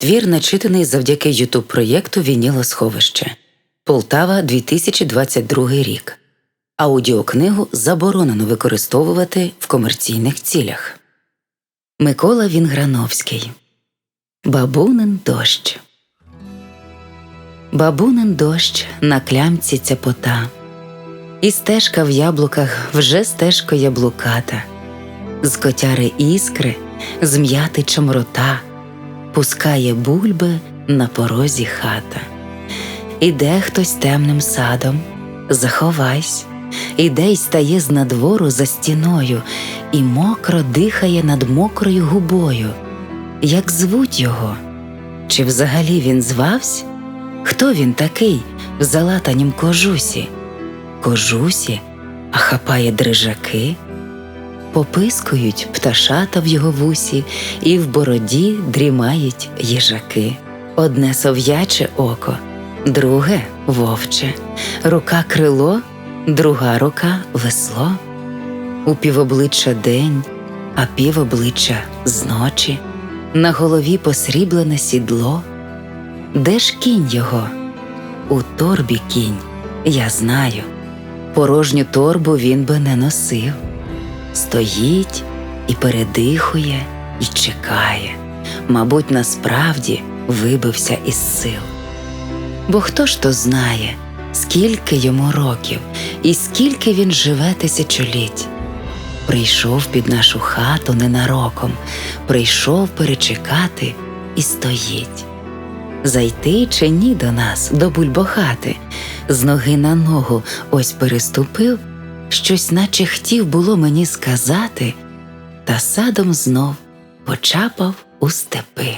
Твір начитаний завдяки ютуб проєкту Вінілосховище Полтава 2022 рік. Аудіокнигу заборонено використовувати в комерційних цілях. Микола Вінграновський Бабунин дощ. Бабунин дощ на клямці цяпота. І стежка в яблуках вже стежка яблуката. З котяри іскри, з м'яти чомрота, пускає бульби на порозі хата. Іде хтось темним садом, заховайсь, іде й стає з надвору за стіною, і мокро дихає над мокрою губою. Як звуть його? Чи взагалі він звавсь? Хто він такий в залатанім кожусі? Кожусі, а хапає дрижаки? Попискують пташата в його вусі, і в бороді дрімають їжаки. Одне сов'яче око, друге вовче, рука крило, друга рука весло. У півобличчя день, а півобличчя зночі, на голові посріблене сідло. Де ж кінь його? У торбі кінь, я знаю. Порожню торбу він би не носив. Стоїть і передихує, і чекає, мабуть, насправді вибився із сил. Бо хто ж то знає, скільки йому років і скільки він живе тисячоліть. Прийшов під нашу хату ненароком, прийшов перечекати і стоїть. Зайти чи ні до нас, до бульбохати, з ноги на ногу ось переступив, щось наче хотів було мені сказати, та садом знов почапав у степи.